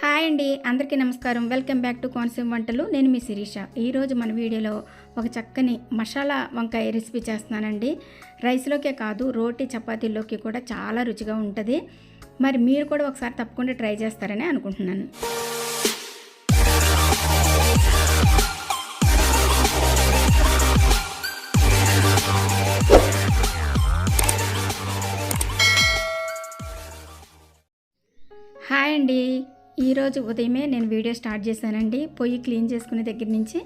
Hi అండి అందరికీ నమస్కారం. వెల్కమ్ బ్యాక్ టు కోనసీమ వంటలు. నేను మీ శిరీష. ఈరోజు మన వీడియోలో ఒక చక్కని మసాలా వంకాయ రెసిపీ చేస్తున్నానండి. రైస్లోకే కాదు రోటీ చపాతీలోకి కూడా చాలా రుచిగా ఉంటుంది. మరి మీరు కూడా ఒకసారి తప్పకుండా ట్రై చేస్తారని అనుకుంటున్నాను. హాయ్ అండి. ఈరోజు ఉదయమే నేను వీడియో స్టార్ట్ చేశానండి. పొయ్యి క్లీన్ చేసుకునే దగ్గర నుంచి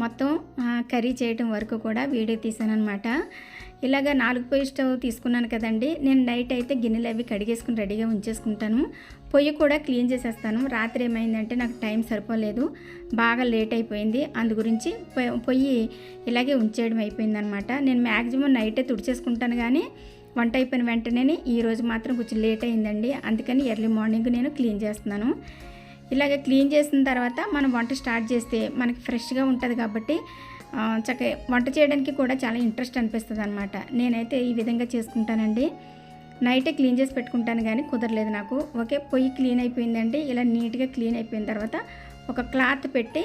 మొత్తం కర్రీ చేయటం వరకు కూడా వీడియో తీసానమాట ఇలాగ నాలుగు పొయ్యి స్టవ్ తీసుకున్నాను కదండి. నేను నైట్ అయితే గిన్నెలు అవి కడిగేసుకుని రెడీగా ఉంచేసుకుంటాను. పొయ్యి కూడా క్లీన్ చేసేస్తాను. రాత్రి ఏమైందంటే నాకు టైం సరిపోలేదు. బాగా లేట్ అయిపోయింది. అందు గురించి పొయ్యి- పొయ్యి ఇలాగే ఉంచేయడం అయిపోయిందనమాట నేను మ్యాక్సిమం నైటే తుడిచేసుకుంటాను కానీ వంట అయిపోయిన వెంటనే ఈ రోజు మాత్రం కొంచెం లేట్ అయిందండి. అందుకని ఎర్లీ మార్నింగ్ నేను క్లీన్ చేస్తున్నాను. ఇలాగ క్లీన్ చేసిన తర్వాత మనం వంట స్టార్ట్ చేస్తే మనకి ఫ్రెష్గా ఉంటుంది కాబట్టి చక్క వంట చేయడానికి కూడా చాలా ఇంట్రెస్ట్ అనిపిస్తుంది అనమాట నేనైతే ఈ విధంగా చేసుకుంటానండి. నైటే క్లీన్ చేసి పెట్టుకుంటాను కానీ కుదరలేదు నాకు. ఓకే పొయ్యి క్లీన్ అయిపోయిందండి. ఇలా నీట్గా క్లీన్ అయిపోయిన తర్వాత ఒక క్లాత్ పెట్టి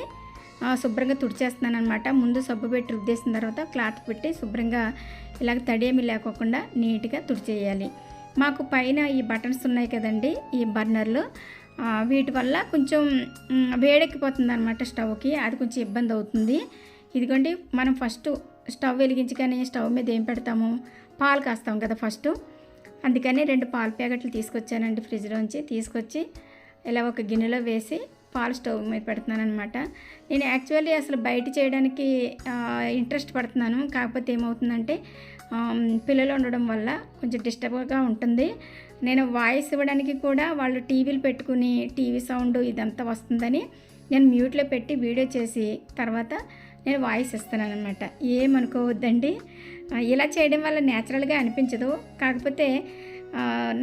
శుభ్రంగా తుడిచేస్తున్నాను అనమాట ముందు సబ్బు పెట్టి రుద్దేసిన తర్వాత క్లాత్ పెట్టి శుభ్రంగా ఇలాగ తడేమి లేకోకుండా నీట్గా తుడిచేయాలి. మాకు పైన ఈ బటన్స్ ఉన్నాయి కదండి ఈ బర్నర్లు. వీటి వల్ల కొంచెం వేడెక్కిపోతుంది అనమాట స్టవ్కి అది కొంచెం ఇబ్బంది అవుతుంది. ఇదిగోండి మనం ఫస్ట్ స్టవ్ వెలిగించగానే స్టవ్ మీద ఏం పెడతాము? పాలు కాస్తాం కదా ఫస్ట్. అందుకని రెండు పాల ప్యాకెట్లు తీసుకొచ్చానండి ఫ్రిడ్జ్లోంచి. తీసుకొచ్చి ఇలా ఒక గిన్నెలో వేసి పాలు స్టవ్ మీద పెడుతున్నాను అనమాట నేను యాక్చువల్లీ అసలు బయట చేయడానికి ఇంట్రెస్ట్ పడుతున్నాను. కాకపోతే ఏమవుతుందంటే పిల్లలు ఉండడం వల్ల కొంచెం డిస్టర్బ్గా ఉంటుంది. నేను వాయిస్ ఇవ్వడానికి కూడా వాళ్ళు టీవీలు పెట్టుకుని టీవీ సౌండ్ ఇదంతా వస్తుందని నేను మ్యూట్లో పెట్టి వీడియో చేసి తర్వాత నేను వాయిస్ ఇస్తాను అనమాట ఏమనుకోవద్దండి ఇలా చేయడం వల్ల న్యాచురల్గా అనిపించదు. కాకపోతే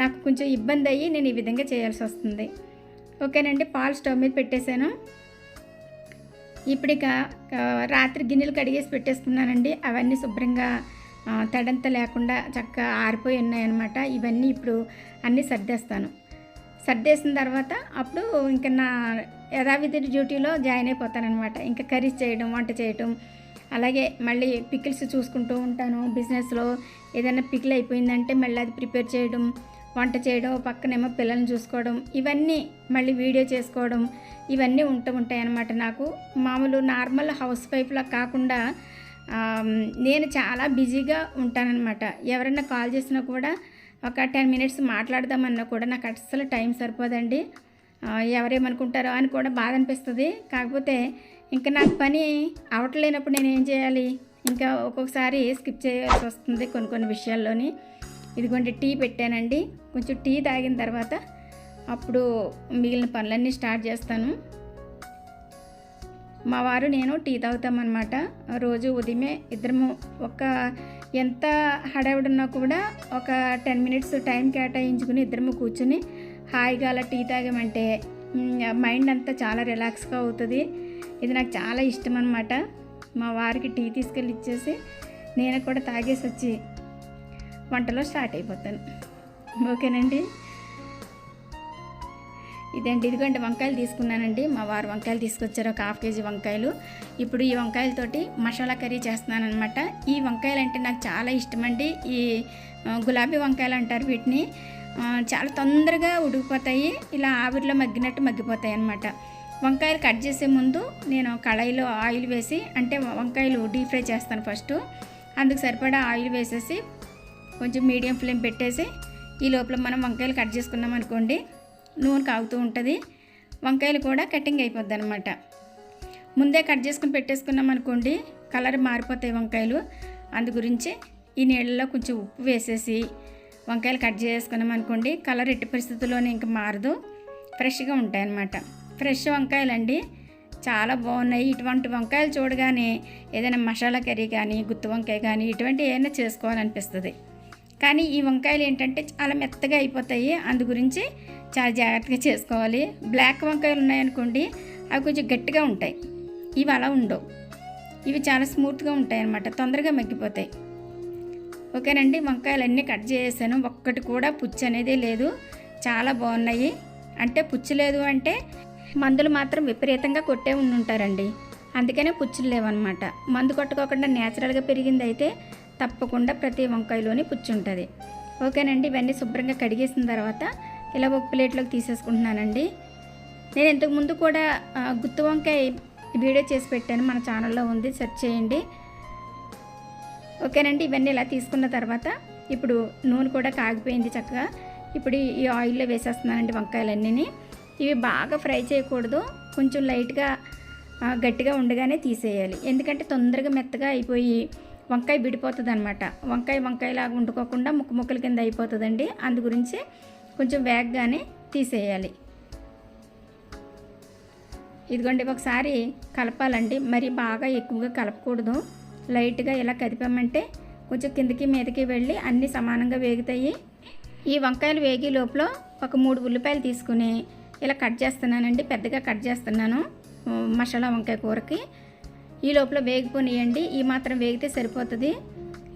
నాకు కొంచెం ఇబ్బంది అయ్యి నేను ఈ విధంగా చేయాల్సి వస్తుంది. ఓకేనండి పాలు స్టవ్ మీద పెట్టేశాను. ఇప్పుడు ఇక రాత్రి గిన్నెలు కడిగేసి పెట్టేసుకున్నానండి అవన్నీ శుభ్రంగా తడంత లేకుండా చక్కగా ఆరిపోయి ఉన్నాయన్నమాట. ఇవన్నీ ఇప్పుడు అన్నీ సర్దేస్తాను. సర్దేసిన తర్వాత అప్పుడు ఇంకా నా యథావిధి డ్యూటీలో జాయిన్ అయిపోతానమాట ఇంకా కర్రీస్ చేయడం వంట చేయడం అలాగే మళ్ళీ పికిల్స్ చూసుకుంటూ ఉంటాను. బిజినెస్లో ఏదైనా పికిల్ అయిపోయిందంటే మళ్ళీ అది ప్రిపేర్ చేయడం వంట చేయడం పక్కనేమో పిల్లల్ని చూసుకోవడం ఇవన్నీ మళ్ళీ వీడియో చేసుకోవడం ఇవన్నీ ఉంటూ ఉంటాయి అన్నమాట నాకు. మామూలు నార్మల్ హౌస్ వైఫ్లా కాకుండా నేను చాలా బిజీగా ఉంటానన్నమాట. ఎవరైనా కాల్ చేసినా కూడా ఒక టెన్ మినిట్స్ మాట్లాడదామన్నా కూడా నాకు అస్సలు టైం సరిపోదండి. ఎవరేమనుకుంటారో అని కూడా బాధ అనిపిస్తుంది. కాకపోతే ఇంకా నాకు పని అవట్లేనప్పుడు నేను ఏం చేయాలి? ఇంకా ఒక్కొక్కసారి స్కిప్ చేయాల్సి వస్తుంది కొన్ని కొన్ని విషయాల్లోని. ఇదిగోండి టీ పెట్టానండి. కొంచెం టీ తాగిన తర్వాత అప్పుడు మిగిలిన పనులన్నీ స్టార్ట్ చేస్తాను. మా వారు నేను టీ తాగుతామన్నమాట. రోజు ఉదయమే ఇద్దరము ఒక ఎంత హడావిడున్నా కూడా ఒక టెన్ మినిట్స్ టైం కేటాయించుకుని ఇద్దరము కూర్చుని హాయిగా అలా టీ తాగామంటే మైండ్ అంతా చాలా రిలాక్స్గా అవుతుంది. ఇది నాకు చాలా ఇష్టం అనమాట మా వారికి టీ తీసుకెళ్ళి ఇచ్చేసి నేను కూడా తాగేసి వచ్చి వంటలో స్టార్ట్ అయిపోతాను. ఓకేనండి? ఇదండి ఇదిగోండి వంకాయలు తీసుకున్నానండి. మా వారు వంకాయలు తీసుకొచ్చారు ఒక హాఫ్ కేజీ వంకాయలు. ఇప్పుడు ఈ వంకాయలతోటి మసాలా కర్రీ చేస్తున్నాను అనమాట ఈ వంకాయలు అంటే నాకు చాలా ఇష్టమండి. ఈ గులాబీ వంకాయలు అంటారు వీటిని. చాలా తొందరగా ఉడికిపోతాయి. ఇలా ఆవిరిలో మగ్గినట్టు మగ్గిపోతాయి అనమాట వంకాయలు కట్ చేసే ముందు నేను కళాయిలో ఆయిల్ వేసి అంటే వంకాయలు డీప్ ఫ్రై చేస్తాను ఫస్ట్. అందుకు సరిపడా ఆయిల్ వేసేసి కొంచెం మీడియం ఫ్లేమ్ పెట్టేసి ఈ లోపల మనం వంకాయలు కట్ చేసుకున్నాం అనుకోండి నూనె కాగుతూ ఉంటుంది. వంకాయలు కూడా కటింగ్ అయిపోద్ది అనమాట ముందే కట్ చేసుకుని పెట్టేసుకున్నాం అనుకోండి కలర్ మారిపోతాయి వంకాయలు. అందు గురించి ఈ నీళ్ళలో కొంచెం ఉప్పు వేసేసి వంకాయలు కట్ చేసుకున్నాం అనుకోండి కలర్ ఎట్టి పరిస్థితుల్లోనే ఇంకా మారదు. ఫ్రెష్గా ఉంటాయన్నమాట. ఫ్రెష్ వంకాయలు అండి చాలా బాగున్నాయి. ఇటువంటి వంకాయలు చూడగానే ఏదైనా మసాలా కర్రీ కానీ గుత్తి వంకాయ కానీ ఇటువంటి ఏమైనా చేసుకోవాలనిపిస్తుంది. కానీ ఈ వంకాయలు ఏంటంటే చాలా మెత్తగా అయిపోతాయి. అందు గురించి చాలా జాగ్రత్తగా చేసుకోవాలి. బ్లాక్ వంకాయలు ఉన్నాయనుకోండి అవి కొంచెం గట్టిగా ఉంటాయి. ఇవి అలా ఉండవు. ఇవి చాలా స్మూత్గా ఉంటాయి అన్నమాట తొందరగా మగ్గిపోతాయి. ఓకేనండి వంకాయలు అన్నీ కట్ చేసేసాను. ఒక్కటి కూడా పుచ్చు అనేది లేదు. చాలా బాగున్నాయి. అంటే పుచ్చు లేదు అంటే మందులు మాత్రం విపరీతంగా కొట్టే ఉండుంటారండి. అందుకనే పుచ్చులు లేవన్నమాట. మందు కొట్టుకోకుండా న్యాచురల్గా పెరిగింది అయితే తప్పకుండా ప్రతి వంకాయలోని పుచ్చు ఉంటుంది ఓకేనండి ఇవన్నీ శుభ్రంగా కడిగేసిన తర్వాత ఇలా ఒక ప్లేట్లోకి తీసేసుకుంటున్నానండి. నేను ఇంతకుముందు కూడా గుత్తు గుత్తి వంకాయ వీడియో చేసి పెట్టాను మన ఛానల్లో ఉంది సెర్చ్ చేయండి. ఓకేనండి ఇవన్నీ ఇలా తీసుకున్న తర్వాత ఇప్పుడు నూనె కూడా కాగిపోయింది చక్కగా. ఇప్పుడు ఈ- ఆయిల్లో వేసేస్తున్నానండి వంకాయలన్నీ ఇవి బాగా ఫ్రై చేయకూడదు కొంచెం లైట్గా గట్టిగా ఉండగానే తీసేయాలి. ఎందుకంటే తొందరగా మెత్తగా అయిపోయి వంకాయ విడిపోతుంది అనమాట వంకాయ వంకాయలాగా వండుకోకుండా ముక్క ముక్కల కింద అయిపోతుందండి. అందు గురించి కొంచెం వేగగానే తీసేయాలి. ఇదిగోండి ఒకసారి కలపాలండి. మరి బాగా ఎక్కువగా కలపకూడదు. లైట్గా ఇలా కదిపామంటే కొంచెం కిందకి మీదకి వెళ్ళి అన్నీ సమానంగా వేగుతాయి. ఈ వంకాయలు వేగి లోపల ఒక మూడు ఉల్లిపాయలు తీసుకుని ఇలా కట్ చేస్తున్నానండి. పెద్దగా కట్ చేస్తున్నాను. మసాలా వంకాయ కూరకి. ఈ లోపల వేగిపోనియండి. ఈ మాత్రం వేగితే సరిపోతుంది.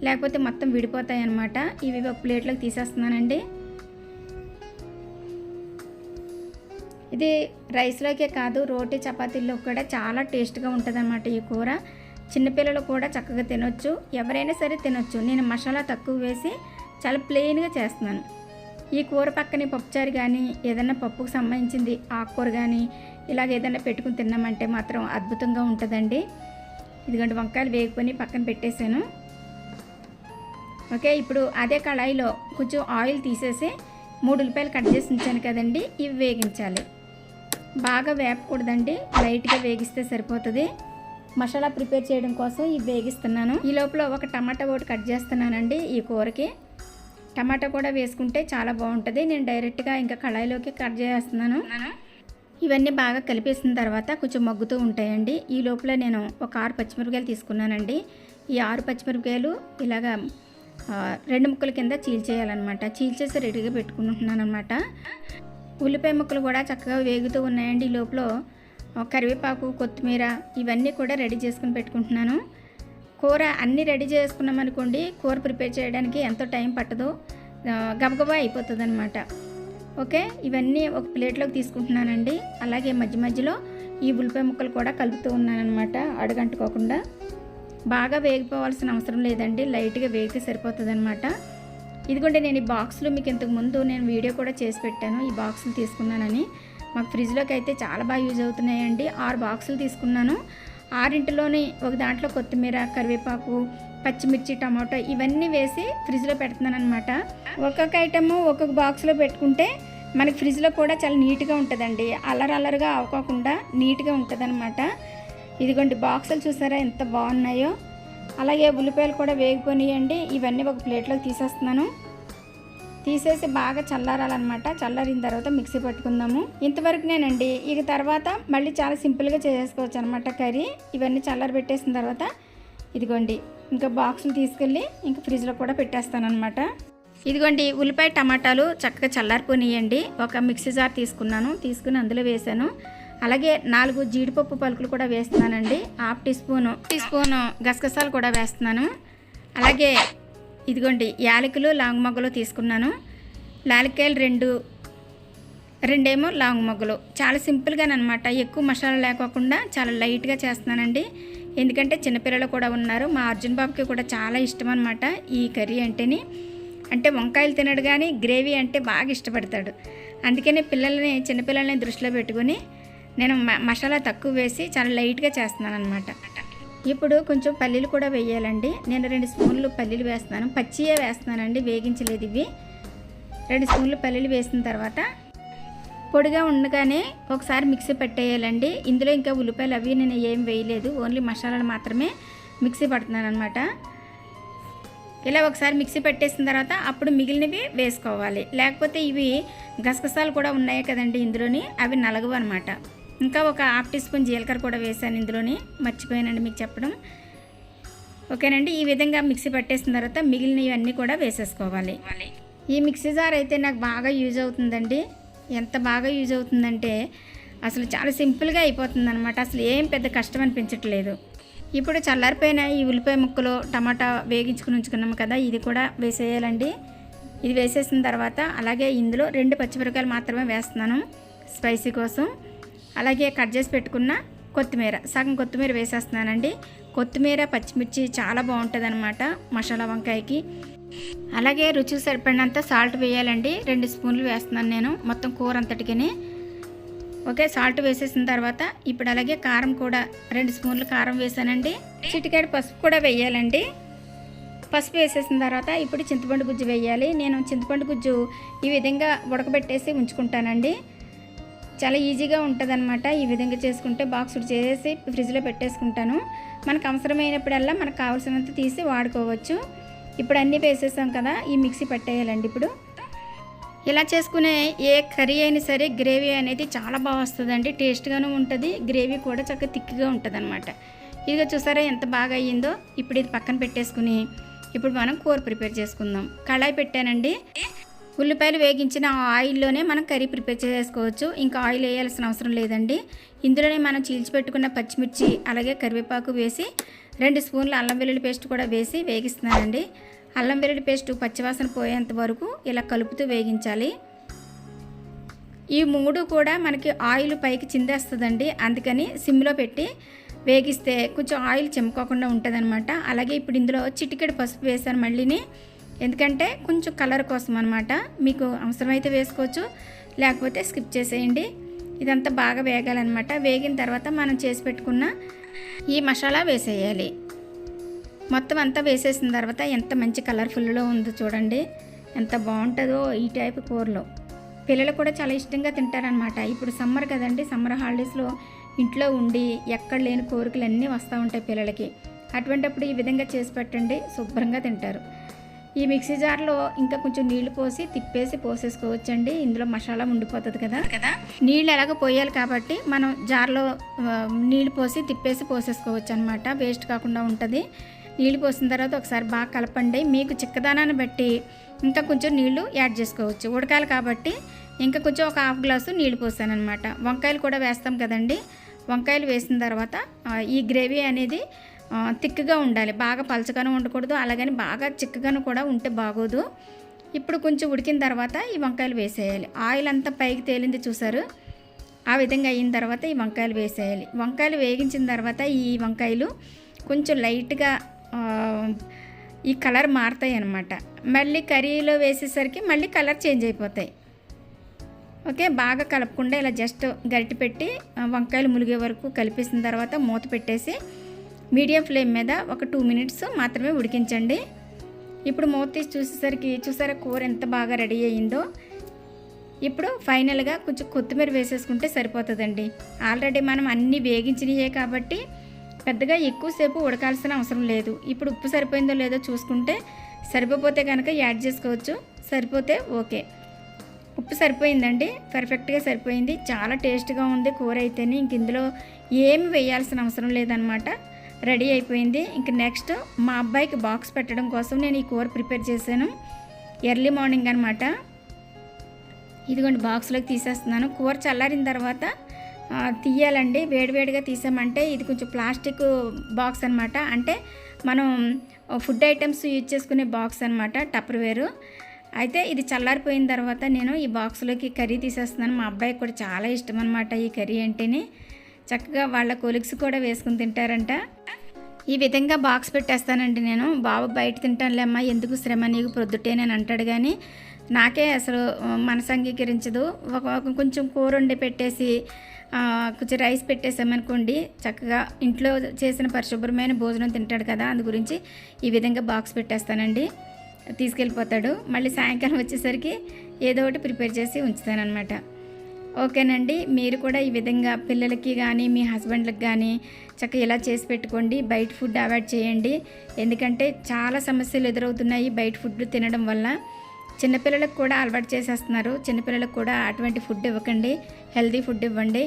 లేకపోతే మొత్తం విడిపోతాయి అన్నమాట ఇవి ఒక ప్లేట్లోకి తీసేస్తున్నానండి. ఇది రైస్లోకే కాదు రోటీ చపాతీల్లో కూడా చాలా టేస్ట్గా ఉంటుంది ఈ కూర. చిన్నపిల్లలు కూడా చక్కగా తినొచ్చు. ఎవరైనా సరే తినొచ్చు. నేను మసాలా తక్కువ వేసి చాలా ప్లెయిన్గా చేస్తున్నాను. ఈ కూర పక్కనే పప్పుచారు కానీ ఏదైనా పప్పుకు సంబంధించింది ఆకుకూర కానీ ఇలాగ ఏదైనా పెట్టుకుని తిన్నామంటే మాత్రం అద్భుతంగా ఉంటుందండి. ఇదిగోండి వంకాయలు వేగుకొని పక్కన పెట్టేశాను. ఓకే ఇప్పుడు అదే కళాయిలో కొంచెం ఆయిల్ తీసేసి మూడు ఉల్లిపాయలు కట్ చేసి ఉంచాను కదండి ఇవి వేగించాలి. బాగా వేపకూడదండి లైట్గా వేగిస్తే సరిపోతుంది. మసాలా ప్రిపేర్ చేయడం కోసం ఇవి వేగిస్తున్నాను. ఈ లోపల ఒక టమాటా ఒకటి కట్ చేస్తున్నానండి ఈ కూరకి. టమాటా కూడా వేసుకుంటే చాలా బాగుంటుంది. నేను డైరెక్ట్గా ఇంకా కళాయిలోకి కట్ చేస్తున్నాను. ఇవన్నీ బాగా కలిపేసిన తర్వాత కొంచెం మగ్గుతూ ఉంటాయండి. ఈ లోపల నేను ఒక ఆరు పచ్చిమిరపకాయలు తీసుకున్నానండి. ఈ ఆరు పచ్చిమిరపకాయలు ఇలాగా రెండు ముక్కల కింద చీల్చేయాలన్నమాట చీల్చేసి రెడీగా పెట్టుకుంటున్నాను అనమాట ఉల్లిపాయ ముక్కలు కూడా చక్కగా వేగుతూ ఉన్నాయండి. ఈ లోపల కరివేపాకు కొత్తిమీర ఇవన్నీ కూడా రెడీ చేసుకుని పెట్టుకుంటున్నాను. కూర అన్నీ రెడీ చేసుకున్నాం అనుకోండి కూర ప్రిపేర్ చేయడానికి ఎంతో టైం పట్టదు. గబగబా అయిపోతుంది అనమాట ఓకే? ఇవన్నీ ఒక ప్లేట్లోకి తీసుకుంటున్నానండి. అలాగే మధ్య మధ్యలో ఈ ఉల్లిపాయ ముక్కలు కూడా కలుపుతూ ఉన్నానన్నమాట అడగంటుకోకుండా. బాగా వేగిపోవాల్సిన అవసరం లేదండి లైట్గా వేగితే సరిపోతుంది అనమాట ఇదిగోండి నేను ఈ బాక్స్లో మీకు ఇంతకు ముందు నేను వీడియో కూడా చేసి పెట్టాను ఈ బాక్సులు తీసుకున్నానని. మాకు ఫ్రిడ్జ్లోకి అయితే చాలా బాగా యూజ్ అవుతున్నాయండి. ఆరు బాక్సులు తీసుకున్నాను. ఆరింటిలోనే ఒక దాంట్లో కొత్తిమీర కరివేపాకు పచ్చిమిర్చి టమాటో ఇవన్నీ వేసి ఫ్రిడ్జ్లో పెడుతున్నాను అనమాట ఒక్కొక్క ఐటము ఒక్కొక్క బాక్స్లో పెట్టుకుంటే మనకి ఫ్రిడ్జ్లో కూడా చాలా నీట్గా ఉంటుందండి. అల్లరి అల్లరిగా అవ్వకుండా నీట్గా ఉంటుందన్నమాట. ఇదిగోండి బాక్సులు చూసారా ఎంత బాగున్నాయో. అలాగే ఉల్లిపాయలు కూడా వేగిపోయినాయండి. ఇవన్నీ ఒక ప్లేట్లోకి తీసేస్తున్నాను. తీసేసి బాగా చల్లారాలన్నమాట. చల్లారిన తర్వాత మిక్సీ పట్టుకుందాము. ఇంతవరకు నేనండి ఇక తర్వాత మళ్ళీ చాలా సింపుల్గా చేసుకోవచ్చు అనమాట కర్రీ. ఇవన్నీ చల్లారి పెట్టేసిన తర్వాత ఇదిగోండి ఇంకా బాక్సులు తీసుకెళ్ళి ఇంకా ఫ్రిడ్జ్లో కూడా పెట్టేస్తాను అనమాట ఇదిగోండి ఉల్లిపాయ టమాటాలు చక్కగా చల్లారిపోనియండి. ఒక మిక్సీ జార్ తీసుకున్నాను తీసుకుని అందులో వేసాను. అలాగే నాలుగు జీడిపప్పు పలుకులు కూడా వేస్తున్నానండి. Half teaspoon teaspoon గసగసాలు కూడా వేస్తున్నాను. అలాగే ఇదిగోండి యాలకులు లాంగ్ మొగ్గలు తీసుకున్నాను. లాలికాయలు రెండు రెండేమో లాంగ్ మొగ్గలు. చాలా సింపుల్గానమాట ఎక్కువ మసాలా లేకోకుండా చాలా లైట్గా చేస్తున్నానండి. ఎందుకంటే చిన్నపిల్లలు కూడా ఉన్నారు. మా అర్జున్ బాబుకి కూడా చాలా ఇష్టం అనమాట ఈ కర్రీ అంటేని. అంటే వంకాయలు తినడు కానీ గ్రేవీ అంటే బాగా ఇష్టపడతాడు. అందుకనే పిల్లల్ని చిన్నపిల్లల్ని దృష్టిలో పెట్టుకొని నేను మ- మసాలా తక్కువ వేసి చాలా లైట్గా చేస్తున్నాను అనమాట ఇప్పుడు కొంచెం పల్లీలు కూడా వేయాలండి. నేను రెండు స్పూన్లు పల్లీలు వేస్తున్నాను. పచ్చియే వేస్తున్నానండి వేగించలేదు ఇవి. రెండు స్పూన్లు పల్లీలు వేసిన తర్వాత పొడిగా ఉండగానే ఒకసారి మిక్సీ పెట్టేయాలండి. ఇందులో ఇంకా ఉల్లిపాయలు అవి నేను ఏం వేయలేదు. ఓన్లీ మసాలాలు మాత్రమే మిక్సీ పడుతున్నాను అనమాట ఇలా ఒకసారి మిక్సీ పెట్టేసిన తర్వాత అప్పుడు మిగిలినవి వేసుకోవాలి. లేకపోతే ఇవి గసగసాలు కూడా ఉన్నాయి కదండి ఇందులోని అవి నలగవు అనమాట ఇంకా ఒక హాఫ్ టీ స్పూన్ జీలకర్ర కూడా వేసాను ఇందులోని. మర్చిపోయానండి మీకు చెప్పడం. ఓకేనండి ఈ విధంగా మిక్సీ పట్టేసిన తర్వాత మిగిలినవి అన్నీ కూడా వేసేసుకోవాలి. ఈ మిక్సీ జార్ అయితే నాకు బాగా యూజ్ అవుతుందండి. ఎంత బాగా యూజ్ అవుతుందంటే అసలు చాలా సింపుల్గా అయిపోతుంది అనమాట అసలు ఏం పెద్ద కష్టం అనిపించట్లేదు. ఇప్పుడు చల్లారిపోయిన ఈ ఉల్లిపాయ ముక్కలు టమాటా వేగించుకుని ఉంచుకున్నాము కదా ఇది కూడా వేసేయాలండి. ఇది వేసేసిన తర్వాత అలాగే ఇందులో రెండు పచ్చిమిరకాయలు మాత్రమే వేస్తున్నాను స్పైసీ కోసం. అలాగే కట్ చేసి పెట్టుకున్న కొత్తిమీర. సగం కొత్తిమీర వేసేస్తున్నానండి. కొత్తిమీర పచ్చిమిర్చి చాలా బాగుంటుంది అనమాట మసాలా వంకాయకి. అలాగే రుచికి సరిపడినంత సాల్ట్ వేయాలండి. రెండు స్పూన్లు వేస్తున్నాను నేను మొత్తం కూర అంతటికి ఓకే సాల్ట్ వేసేసిన తర్వాత ఇప్పుడు అలాగే కారం కూడా రెండు స్పూన్లు కారం వేసానండి. చిటికాడి పసుపు కూడా వేయాలండి. పసుపు వేసేసిన తర్వాత ఇప్పుడు చింతపండు గుజ్జు వేయాలి. నేను చింతపండు గుజ్జు ఈ విధంగా ఉడకబెట్టేసి ఉంచుకుంటానండి. చాలా ఈజీగా ఉంటుందన్నమాట. ఈ విధంగా చేసుకుంటే బాక్స్ చేసి ఫ్రిడ్జ్లో పెట్టేసుకుంటాను. మనకు అవసరమైనప్పుడల్లా మనకు కావాల్సినంత తీసి వాడుకోవచ్చు. ఇప్పుడు అన్నీ వేసేసాం కదా ఈ మిక్సీ పెట్టేయాలండి ఇప్పుడు. ఇలా చేసుకునే ఏ కర్రీ అయినా సరే గ్రేవీ అనేది చాలా బాగా వస్తుందండి. టేస్ట్గాను ఉంటుంది గ్రేవీ కూడా చక్కగా తిక్కిగా ఉంటుంది అనమాట ఇదిగో చూసారా ఎంత బాగా అయ్యిందో? ఇప్పుడు ఇది పక్కన పెట్టేసుకుని ఇప్పుడు మనం కూర ప్రిపేర్ చేసుకుందాం. కళాయి పెట్టానండి. ఉల్లిపాయలు వేగించిన ఆయిల్లోనే మనం కర్రీ ప్రిపేర్ చేసుకోవచ్చు. ఇంకా ఆయిల్ వేయాల్సిన అవసరం లేదండి. ఇందులోనే మనం చీల్చిపెట్టుకున్న పచ్చిమిర్చి అలాగే కరివేపాకు వేసి రెండు స్పూన్ల అల్లం వెల్లుల్లి పేస్ట్ కూడా వేసి వేగిస్తున్నానండి. అల్లం వెల్లుల్లి పేస్ట్ పచ్చివాసన పోయేంత వరకు ఇలా కలుపుతూ వేగించాలి. ఈ మూడు కూడా మనకి ఆయిల్ పైకి చిందేస్తుందండి. అందుకని సిమ్లో పెట్టి వేగిస్తే కొంచెం ఆయిల్ చెమ్ముకోకుండా ఉంటుంది అలాగే ఇప్పుడు ఇందులో చిటికెడు పసుపు వేసాను మళ్ళీని. ఎందుకంటే కొంచెం కలర్ కోసం అనమాట మీకు అవసరమైతే వేసుకోవచ్చు లేకపోతే స్కిప్ చేసేయండి. ఇదంతా బాగా వేగాలన్నమాట. వేగిన తర్వాత మనం చేసి పెట్టుకున్న ఈ మసాలా వేసేయాలి. మొత్తం అంతా వేసేసిన తర్వాత ఎంత మంచి కలర్ఫుల్లో ఉందో చూడండి. ఎంత బాగుంటుందో ఈ టైప్ కూరలో. పిల్లలు కూడా చాలా ఇష్టంగా తింటారనమాట ఇప్పుడు సమ్మర్ కదండి సమ్మర్ హాలిడేస్లో ఇంట్లో ఉండి ఎక్కడ లేని కోరికలు అన్నీ వస్తూ ఉంటాయి పిల్లలకి. అటువంటిప్పుడు ఈ విధంగా చేసి పెట్టండి శుభ్రంగా తింటారు. ఈ మిక్సీ జార్లో ఇంకా కొంచెం నీళ్ళు పోసి తిప్పేసి పోసేసుకోవచ్చండి. ఇందులో మసాలా ఉండిపోతుంది కదా. కదా. నీళ్ళు ఎలాగ పోయాలి కాబట్టి మనం జార్లో నీళ్ళు పోసి తిప్పేసి పోసేసుకోవచ్చు అనమాట వేస్ట్ కాకుండా ఉంటుంది. నీళ్ళు పోసిన తర్వాత ఒకసారి బాగా కలపండి. మీకు చిక్కదానాన్ని బట్టి ఇంకా కొంచెం నీళ్ళు యాడ్ చేసుకోవచ్చు. ఉడకాలి కాబట్టి ఇంకా కొంచెం ఒక హాఫ్ గ్లాసు నీళ్ళు పోసాను అనమాట వంకాయలు కూడా వేస్తాం కదండి. వంకాయలు వేసిన తర్వాత ఈ గ్రేవీ అనేది తిక్కుగా ఉండాలి. బాగా పలచగాను ఉండకూడదు. అలాగని బాగా చిక్కగాను కూడా ఉంటే బాగోదు. ఇప్పుడు కొంచెం ఉడికిన తర్వాత ఈ వంకాయలు వేసేయాలి. ఆయిల్ అంతా పైకి తేలింది చూసారు? ఆ విధంగా అయిన తర్వాత ఈ వంకాయలు వేసేయాలి. వంకాయలు వేగించిన తర్వాత ఈ వంకాయలు కొంచెం లైట్గా ఈ కలర్ మారుతాయి అన్నమాట. మళ్ళీ కర్రీలో వేసేసరికి మళ్ళీ కలర్ చేంజ్ అయిపోతాయి. ఓకే? బాగా కలపకుండా ఇలా జస్ట్ గరిటె పెట్టి వంకాయలు ములిగే వరకు కలిపేసిన తర్వాత మూత పెట్టేసి మీడియం ఫ్లేమ్ మీద ఒక టూ మినిట్స్ మాత్రమే ఉడికించండి. ఇప్పుడు మూత తీసి చూసేసరికి చూసారా కూర ఎంత బాగా రెడీ అయ్యిందో? ఇప్పుడు ఫైనల్గా కొంచెం కొత్తిమీర వేసేసుకుంటే సరిపోతుందండి. ఆల్రెడీ మనం అన్నీ వేగించినయే కాబట్టి పెద్దగా ఎక్కువసేపు ఉడకాల్సిన అవసరం లేదు. ఇప్పుడు ఉప్పు సరిపోయిందో లేదో చూసుకుంటే సరిపోతే కనుక యాడ్ చేసుకోవచ్చు. సరిపోతే ఓకే. ఉప్పు సరిపోయిందండి. పర్ఫెక్ట్గా సరిపోయింది. చాలా టేస్ట్గా ఉంది కూర అయితేనే. ఇంక ఇందులో ఏమి వేయాల్సిన అవసరం లేదనమాట రెడీ అయిపోయింది. ఇంక నెక్స్ట్ మా అబ్బాయికి బాక్స్ పెట్టడం కోసం నేను ఈ కూర ప్రిపేర్ చేశాను. ఎర్లీ మార్నింగ్ అనమాట ఇదిగోండి బాక్స్లోకి తీసేస్తున్నాను. కూర చల్లారిన తర్వాత తీయాలండి. వేడివేడిగా తీసామంటే ఇది కొంచెం ప్లాస్టిక్ బాక్స్ అనమాట అంటే మనం ఫుడ్ ఐటమ్స్ యూజ్ చేసుకునే బాక్స్ అనమాట టప్పర్వేరు అయితే ఇది చల్లారిపోయిన తర్వాత నేను ఈ బాక్స్లోకి కర్రీ తీసేస్తున్నాను. మా అబ్బాయికి కూడా చాలా ఇష్టం అనమాట ఈ కర్రీ అంటేనే. చక్కగా వాళ్ళ కొలిక్స్ కూడా వేసుకుని తింటారంట. ఈ విధంగా బాక్స్ పెట్టేస్తానండి నేను. బాబు బయట తింటానులేమ్మా ఎందుకు శ్రమ? నీకు ప్రొద్దుటే నేను అంటాడు కానీ నాకే అసలు మనసు అంగీకరించదు. ఒక కొంచెం కూర వండి పెట్టేసి కొంచెం రైస్ పెట్టేసామనుకోండి చక్కగా ఇంట్లో చేసిన పరిశుభ్రమైన భోజనం తింటాడు కదా అందు గురించి ఈ విధంగా బాక్స్ పెట్టేస్తానండి. తీసుకెళ్ళిపోతాడు. మళ్ళీ సాయంకాలం వచ్చేసరికి ఏదో ఒకటి ప్రిపేర్ చేసి ఉంచుతానమాట ఓకేనండి. మీరు కూడా ఈ విధంగా పిల్లలకి కానీ మీ హస్బెండ్లకు కానీ చక్కగా ఇలా చేసి పెట్టుకోండి. బయట ఫుడ్ అవాయిడ్ చేయండి. ఎందుకంటే చాలా సమస్యలు ఎదురవుతున్నాయి బయట ఫుడ్ తినడం వల్ల. చిన్నపిల్లలకు కూడా అలవాటు చేసేస్తున్నారు. చిన్నపిల్లలకు కూడా అటువంటి ఫుడ్ ఇవ్వకండి. హెల్తీ ఫుడ్ ఇవ్వండి.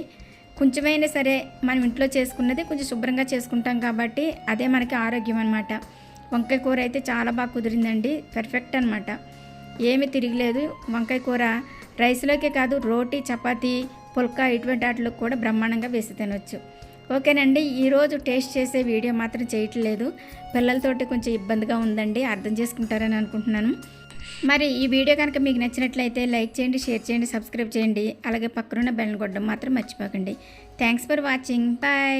కొంచెమైనా సరే మనం ఇంట్లో చేసుకున్నది కొంచెం శుభ్రంగా చేసుకుంటాం కాబట్టి అదే మనకి ఆరోగ్యం అనమాట వంకాయ కూర అయితే చాలా బాగా కుదిరిందండి. పర్ఫెక్ట్ అనమాట ఏమి తిరిగిలేదు. వంకాయ కూర రైస్లోకే కాదు రోటీ చపాతీ పుల్కా ఇటువంటి వాటిలో కూడా బ్రహ్మాండంగా వేసి తినొచ్చు. ఓకేనండి ఈరోజు టేస్ట్ చేసే వీడియో మాత్రం చేయట్లేదు. పిల్లలతోటి కొంచెం ఇబ్బందిగా ఉందండి అర్థం చేసుకుంటారని అనుకుంటున్నాను. మరి ఈ వీడియో కనుక మీకు నచ్చినట్లయితే లైక్ చేయండి షేర్ చేయండి సబ్స్క్రైబ్ చేయండి. అలాగే పక్కనున్న బెల్ కొట్టడం మాత్రం మర్చిపోకండి. Thanks for watching. బాయ్.